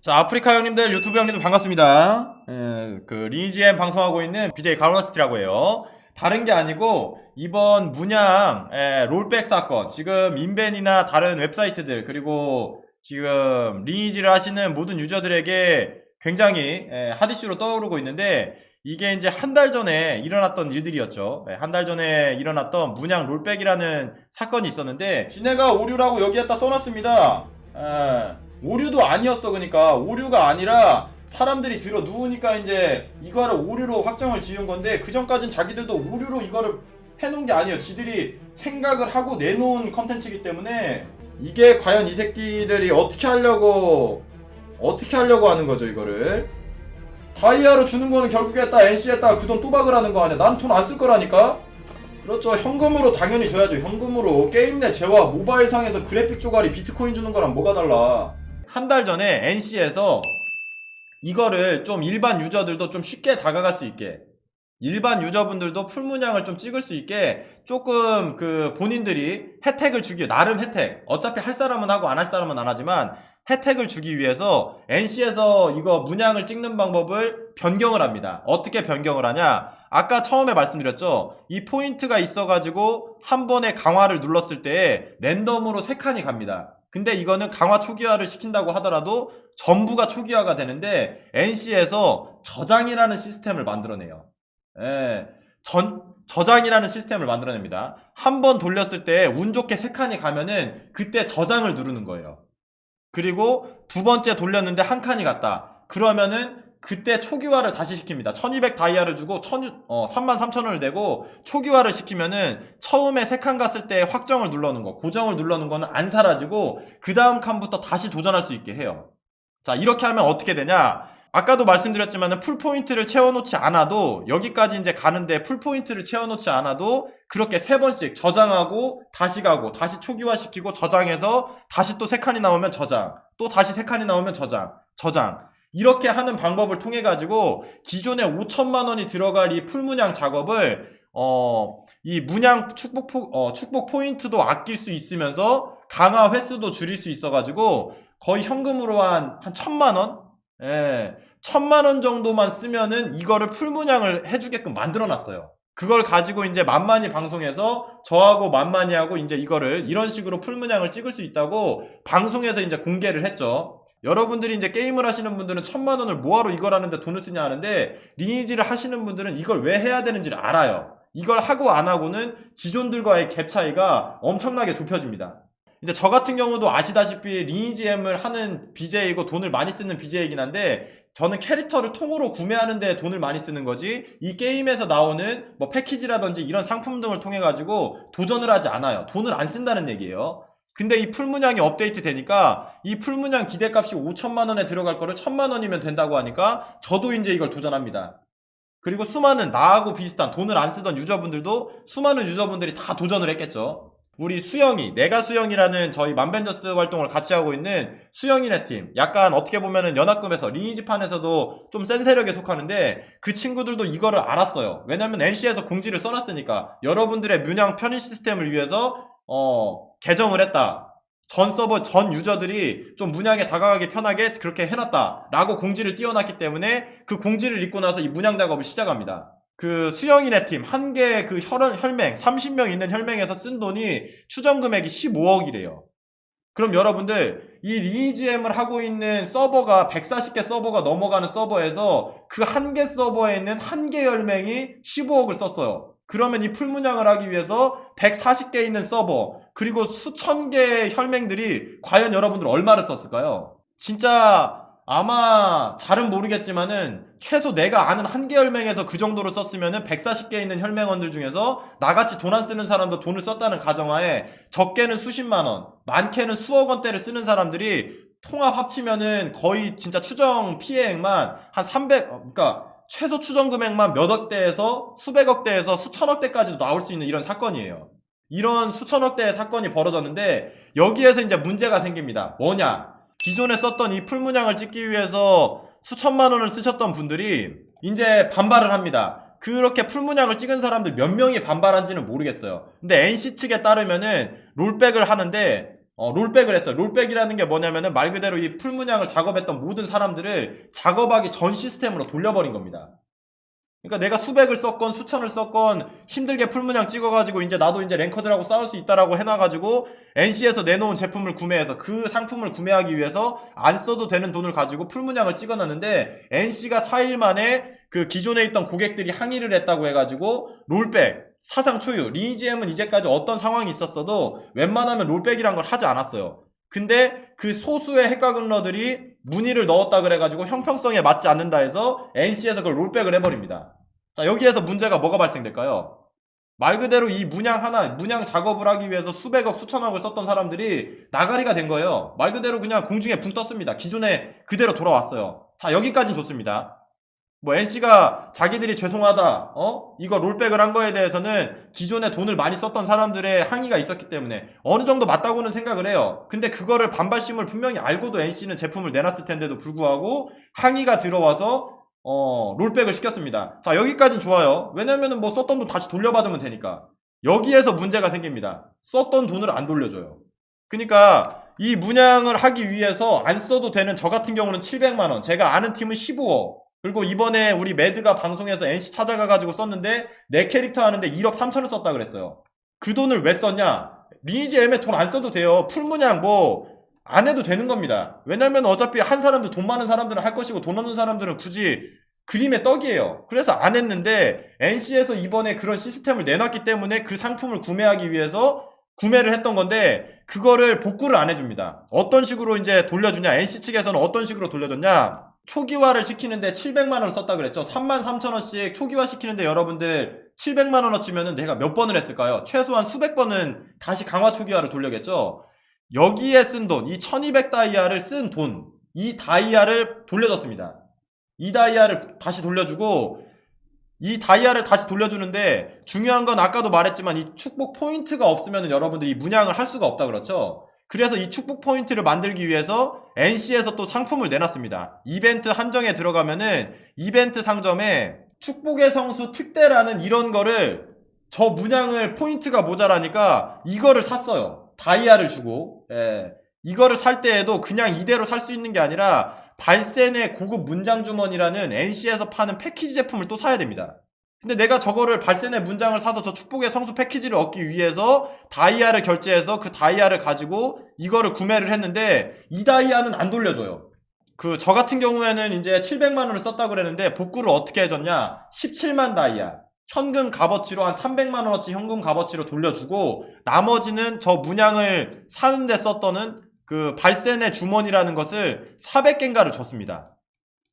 자, 아프리카 형님들, 유튜브 형님들 반갑습니다. 에, 그, 리니지엠 방송하고 있는 BJ 가로나시티라고 해요. 다른 게 아니고, 이번 문양, 에, 롤백 사건, 지금 인벤이나 다른 웹사이트들, 그리고 지금 리니지를 하시는 모든 유저들에게 굉장히 에, 핫이슈로 떠오르고 있는데, 이게 이제 한 달 전에 일어났던 일들이었죠. 한 달 전에 일어났던 문양 롤백이라는 사건이 있었는데, 지네가 오류라고 여기에다 써놨습니다. 에, 오류도 아니었어 그러니까. 오류가 아니라 사람들이 들어 누우니까 이제 이거를 오류로 확정을 지은 건데 그 전까진 자기들도 오류로 이거를 해놓은 게 아니에요. 지들이 생각을 하고 내놓은 컨텐츠이기 때문에 이게 과연 이 새끼들이 어떻게 하려고 어떻게 하려고 하는 거죠 이거를? 다이아로 주는 거는 결국에 딱 NC에다가 그돈 또박을 하는 거 아니야? 난 돈 안 쓸 거라니까? 그렇죠. 현금으로 당연히 줘야죠. 현금으로 게임 내 재화 모바일 상에서 그래픽 조각이 비트코인 주는 거랑 뭐가 달라 한 달 전에 NC에서 이거를 좀 일반 유저들도 좀 쉽게 다가갈 수 있게 일반 유저분들도 풀문양을 좀 찍을 수 있게 조금 그 본인들이 혜택을 주기 나름 혜택 어차피 할 사람은 하고 안 할 사람은 안 하지만 혜택을 주기 위해서 NC에서 이거 문양을 찍는 방법을 변경을 합니다. 어떻게 변경을 하냐? 아까 처음에 말씀드렸죠. 이 포인트가 있어가지고 한 번에 강화를 눌렀을 때 랜덤으로 세 칸이 갑니다. 근데 이거는 강화 초기화를 시킨다고 하더라도 전부가 초기화가 되는데 NC에서 저장이라는 시스템을 만들어내요. 예, 전, 저장이라는 시스템을 만들어냅니다. 한 번 돌렸을 때 운 좋게 세 칸이 가면은 그때 저장을 누르는 거예요. 그리고 두 번째 돌렸는데 한 칸이 갔다. 그러면은 그때 초기화를 다시 시킵니다. 1200 다이아를 주고 1000, 어, 33,000원을 내고 초기화를 시키면은 처음에 세 칸 갔을 때 확정을 눌러놓은 거, 고정을 눌러놓은 거는 안 사라지고 그 다음 칸부터 다시 도전할 수 있게 해요. 자, 이렇게 하면 어떻게 되냐? 아까도 말씀드렸지만 풀포인트를 채워놓지 않아도 여기까지 이제 가는데 풀포인트를 채워놓지 않아도 그렇게 세 번씩 저장하고 다시 가고 다시 초기화시키고 저장해서 다시 또 세 칸이 나오면 저장 또 다시 세 칸이 나오면 저장 저장 이렇게 하는 방법을 통해 가지고 기존에 5천만 원이 들어갈 이 풀문양 작업을 어, 이 문양 축복 포, 어, 축복 포인트도 아낄 수 있으면서 강화 횟수도 줄일 수 있어 가지고 거의 현금으로 한, 한 천만 원? 예. 천만 원 정도만 쓰면은 이거를 풀문양을 해주게끔 만들어 놨어요. 그걸 가지고 이제 만만히 방송에서 저하고 만만히 하고 이제 이거를 이런 식으로 풀문양을 찍을 수 있다고 방송에서 이제 공개를 했죠. 여러분들이 이제 게임을 하시는 분들은 천만 원을 뭐하러 이걸 하는데 돈을 쓰냐 하는데 리니지를 하시는 분들은 이걸 왜 해야 되는지를 알아요. 이걸 하고 안 하고는 기존들과의 갭 차이가 엄청나게 좁혀집니다. 이제 저 같은 경우도 아시다시피 리니지엠을 하는 BJ이고 돈을 많이 쓰는 BJ이긴 한데 저는 캐릭터를 통으로 구매하는 데 돈을 많이 쓰는 거지 이 게임에서 나오는 뭐 패키지라든지 이런 상품 등을 통해 가지고 도전을 하지 않아요. 돈을 안 쓴다는 얘기예요. 근데 이 풀문양이 업데이트 되니까 이 풀문양 기대값이 5천만 원에 들어갈 거를 1천만 원이면 된다고 하니까 저도 이제 이걸 도전합니다. 그리고 수많은 나하고 비슷한 돈을 안 쓰던 유저분들도 수많은 유저분들이 다 도전을 했겠죠. 우리 수영이, 내가 수영이라는 저희 만벤저스 활동을 같이 하고 있는 수영이네 팀. 약간 어떻게 보면은 연합급에서 리니지판에서도 좀 센 세력에 속하는데 그 친구들도 이거를 알았어요. 왜냐면 NC에서 공지를 써놨으니까 여러분들의 문양 편의 시스템을 위해서 어, 개정을 했다. 전 서버 전 유저들이 좀 문양에 다가가기 편하게 그렇게 해놨다. 라고 공지를 띄워놨기 때문에 그 공지를 읽고 나서 이 문양 작업을 시작합니다. 그 수영이네 팀한 개 그 혈맹 30명 있는 혈맹에서 쓴 돈이 추정 금액이 15억이래요. 그럼 여러분들 이 리니지엠을 하고 있는 서버가 140개 서버가 넘어가는 서버에서 그 한 개 서버에 있는 한 개 혈맹이 15억을 썼어요. 그러면 이 풀문양을 하기 위해서 140개 있는 서버 그리고 수천 개의 혈맹들이 과연 여러분들 얼마를 썼을까요? 진짜 아마 잘은 모르겠지만은 최소 내가 아는 한 개 혈맹에서 그 정도로 썼으면은 140개 있는 혈맹원들 중에서 나같이 돈 안 쓰는 사람도 돈을 썼다는 가정하에 적게는 수십만 원, 많게는 수억 원대를 쓰는 사람들이 통합 합치면은 거의 진짜 추정 피해액만 한 300, 어, 그러니까 최소 추정 금액만 몇억 대에서 수백억 대에서 수천억 대까지도 나올 수 있는 이런 사건이에요. 이런 수천억 대의 사건이 벌어졌는데 여기에서 이제 문제가 생깁니다. 뭐냐? 기존에 썼던 이 풀문양을 찍기 위해서 수천만 원을 쓰셨던 분들이 이제 반발을 합니다. 그렇게 풀문양을 찍은 사람들 몇 명이 반발한지는 모르겠어요. 근데 NC 측에 따르면은 롤백을 하는데 어, 롤백을 했어요. 롤백이라는 게 뭐냐면은 말 그대로 이 풀문양을 작업했던 모든 사람들을 작업하기 전 시스템으로 돌려버린 겁니다. 그러니까 내가 수백을 썼건 수천을 썼건 힘들게 풀문양 찍어가지고 이제 나도 이제 랭커들하고 싸울 수 있다라고 해놔가지고 NC에서 내놓은 제품을 구매해서 그 상품을 구매하기 위해서 안 써도 되는 돈을 가지고 풀문양을 찍어놨는데 NC가 4일 만에 그 기존에 있던 고객들이 항의를 했다고 해가지고 롤백 사상 초유 리니지엠은 이제까지 어떤 상황이 있었어도 웬만하면 롤백이란 걸 하지 않았어요. 근데 그 소수의 핵과금러들이 문의를 넣었다 그래가지고 형평성에 맞지 않는다 해서 NC에서 그걸 롤백을 해버립니다. 자 여기에서 문제가 뭐가 발생될까요? 말 그대로 이 문양 하나, 문양 작업을 하기 위해서 수백억, 수천억을 썼던 사람들이 나가리가 된 거예요. 말 그대로 그냥 공중에 붕 떴습니다. 기존에 그대로 돌아왔어요. 자, 여기까진 좋습니다. 뭐 NC가 자기들이 죄송하다, 어? 이거 롤백을 한 거에 대해서는 기존에 돈을 많이 썼던 사람들의 항의가 있었기 때문에 어느 정도 맞다고는 생각을 해요. 근데 그거를 반발심을 분명히 알고도 NC는 제품을 내놨을 텐데도 불구하고 항의가 들어와서 어, 롤백을 시켰습니다. 자, 여기까진 좋아요. 왜냐면은 뭐 썼던 돈 다시 돌려받으면 되니까. 여기에서 문제가 생깁니다. 썼던 돈을 안 돌려줘요. 그러니까 이 문양을 하기 위해서 안 써도 되는 저 같은 경우는 700만원, 제가 아는 팀은 15억, 그리고 이번에 우리 매드가 방송에서 NC 찾아가가지고 썼는데 내 캐릭터 하는데 1억 3천을 썼다 그랬어요. 그 돈을 왜 썼냐? 리니지 M에 돈 안 써도 돼요. 풀문양 뭐안 해도 되는 겁니다. 왜냐면 어차피 한 사람들 돈 많은 사람들은 할 것이고 돈 없는 사람들은 굳이 그림의 떡이에요. 그래서 안 했는데 NC에서 이번에 그런 시스템을 내놨기 때문에 그 상품을 구매하기 위해서 구매를 했던 건데 그거를 복구를 안 해줍니다. 어떤 식으로 이제 돌려주냐? NC 측에서는 어떤 식으로 돌려줬냐? 초기화를 시키는데 700만 원을 썼다 그랬죠. 3만 3천 원씩 초기화 시키는데 여러분들 700만 원어치면은 내가 몇 번을 했을까요? 최소한 수백 번은 다시 강화 초기화를 돌려겠죠. 여기에 쓴 돈, 이 1200 다이아를 쓴 돈, 이 다이아를 돌려줬습니다. 이 다이아를 다시 돌려주고 이 다이아를 다시 돌려주는데 중요한 건 아까도 말했지만 이 축복 포인트가 없으면 여러분들이 문양을 할 수가 없다 그렇죠. 그래서 이 축복 포인트를 만들기 위해서 NC에서 또 상품을 내놨습니다. 이벤트 한정에 들어가면은 이벤트 상점에 축복의 성수 특대라는 이런 거를 저 문양을 포인트가 모자라니까 이거를 샀어요. 다이아를 주고. 예. 이거를 살 때에도 그냥 이대로 살 수 있는 게 아니라 발센의 고급 문장 주머니라는 NC에서 파는 패키지 제품을 또 사야 됩니다. 근데 내가 저거를 발센의 문장을 사서 저 축복의 성수 패키지를 얻기 위해서 다이아를 결제해서 그 다이아를 가지고 이거를 구매를 했는데 이 다이아는 안 돌려줘요. 그 저 같은 경우에는 이제 700만 원을 썼다고 그랬는데 복구를 어떻게 해줬냐? 17만 다이아. 현금 값어치로 한 300만 원어치 현금 값어치로 돌려주고 나머지는 저 문양을 사는데 썼던 그 발센의 주머니라는 것을 400개인가를 줬습니다.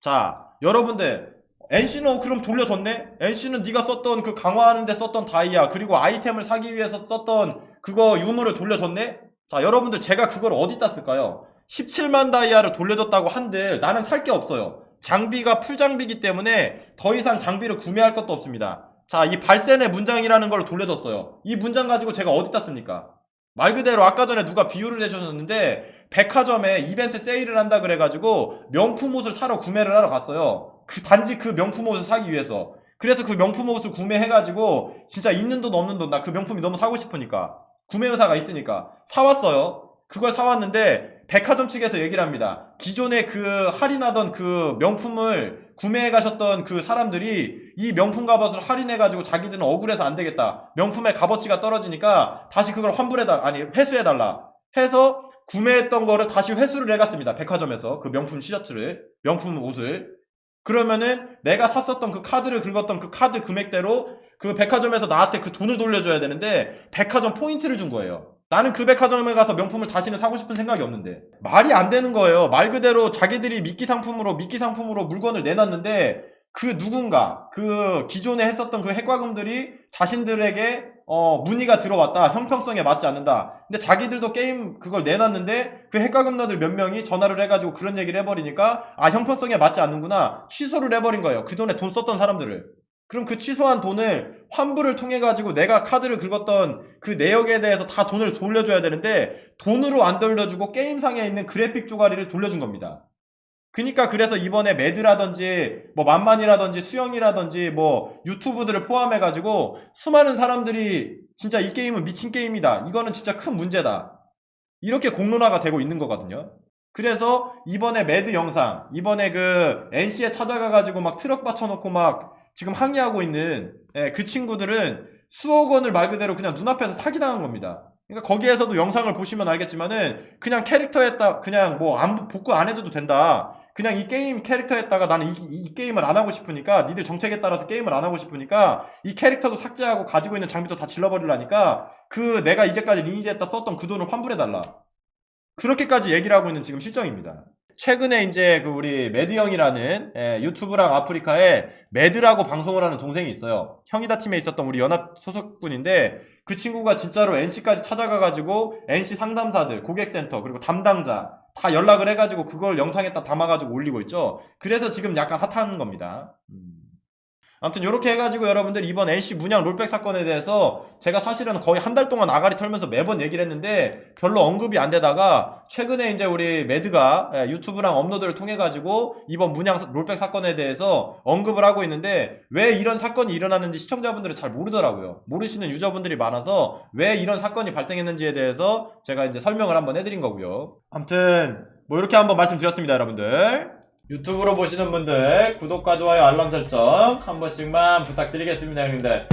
자, 여러분들 NC는 그럼 돌려줬네? NC는 네가 썼던 그 강화하는데 썼던 다이아 그리고 아이템을 사기 위해서 썼던 그거 유물을 돌려줬네? 자 여러분들 제가 그걸 어디다 쓸까요? 17만 다이아를 돌려줬다고 한들 나는 살 게 없어요. 장비가 풀장비기 때문에 더 이상 장비를 구매할 것도 없습니다. 자, 이 발센의 문장이라는 걸 돌려줬어요. 이 문장 가지고 제가 어디다 씁니까? 말 그대로 아까 전에 누가 비유를 해주셨는데 백화점에 이벤트 세일을 한다 그래가지고 명품 옷을 사러 구매를 하러 갔어요. 그 단지 그 명품 옷을 사기 위해서. 그래서 그 명품 옷을 구매해가지고 진짜 있는 돈 없는 돈 나 그 명품이 너무 사고 싶으니까 구매 의사가 있으니까 사왔어요. 그걸 사왔는데 백화점 측에서 얘기를 합니다. 기존에 그 할인하던 그 명품을 구매해 가셨던 그 사람들이 이 명품 값어치를 할인해 가지고 자기들은 억울해서 안 되겠다. 명품의 값어치가 떨어지니까 다시 그걸 환불해 달, 아니, 회수해 달라. 해서 구매했던 거를 다시 회수를 해 갔습니다. 백화점에서. 그 명품 티셔츠를, 명품 옷을. 그러면은 내가 샀었던 그 카드를 긁었던 그 카드 금액대로 그 백화점에서 나한테 그 돈을 돌려줘야 되는데 백화점 포인트를 준 거예요. 나는 그 백화점에 가서 명품을 다시는 사고 싶은 생각이 없는데 말이 안 되는 거예요. 말 그대로 자기들이 미끼 상품으로 미끼 상품으로 물건을 내놨는데 그 누군가 그 기존에 했었던 그 핵과금들이 자신들에게 어, 문의가 들어왔다. 형평성에 맞지 않는다. 근데 자기들도 게임 그걸 내놨는데 그 핵과금러들 몇 명이 전화를 해가지고 그런 얘기를 해버리니까 아 형평성에 맞지 않는구나. 취소를 해버린 거예요. 그 돈에 돈 썼던 사람들을. 그럼 그 취소한 돈을 환불을 통해 가지고 내가 카드를 긁었던 그 내역에 대해서 다 돈을 돌려줘야 되는데 돈으로 안 돌려주고 게임상에 있는 그래픽 쪼가리를 돌려준 겁니다. 그니까 그래서 이번에 매드라든지 뭐 만만이라든지 수영이라든지 뭐 유튜브들을 포함해 가지고 수많은 사람들이 진짜 이 게임은 미친 게임이다. 이거는 진짜 큰 문제다. 이렇게 공론화가 되고 있는 거거든요. 그래서 이번에 매드 영상, 이번에 그 NC에 찾아가가지고 막 트럭 받쳐놓고 막 지금 항의하고 있는 예, 그 친구들은 수억 원을 말 그대로 그냥 눈앞에서 사기당한 겁니다. 그러니까 거기에서도 영상을 보시면 알겠지만은 그냥 캐릭터에다 그냥 뭐 안 복구 안 해줘도 된다. 그냥 이 게임 캐릭터에다가 나는 이, 이 게임을 안 하고 싶으니까 니들 정책에 따라서 게임을 안 하고 싶으니까 이 캐릭터도 삭제하고 가지고 있는 장비도 다 질러버리려니까 그 내가 이제까지 리니지에다 썼던 그 돈을 환불해달라. 그렇게까지 얘기를 하고 있는 지금 실정입니다. 최근에 이제 그 우리 매드 형이라는 예, 유튜브랑 아프리카에 매드라고 방송을 하는 동생이 있어요. 형이다 팀에 있었던 우리 연합 소속분인데 그 친구가 진짜로 NC까지 찾아가가지고 NC 상담사들, 고객센터 그리고 담당자 다 연락을 해가지고 그걸 영상에다 담아가지고 올리고 있죠. 그래서 지금 약간 핫한 겁니다. 음. 아무튼 이렇게 해가지고 여러분들 이번 NC 문양 롤백 사건에 대해서 제가 사실은 거의 한 달 동안 아가리 털면서 매번 얘기를 했는데 별로 언급이 안 되다가 최근에 이제 우리 매드가 예, 유튜브랑 업로드를 통해 가지고 이번 문양 사- 롤백 사건에 대해서 언급을 하고 있는데 왜 이런 사건이 일어났는지 시청자분들은 잘 모르더라고요. 모르시는 유저분들이 많아서 왜 이런 사건이 발생했는지에 대해서 제가 이제 설명을 한번 해드린 거고요. 아무튼 뭐 이렇게 한번 말씀드렸습니다, 여러분들. 유튜브로 보시는 분들 구독과 좋아요 알람 설정 한 번씩만 부탁드리겠습니다 형님들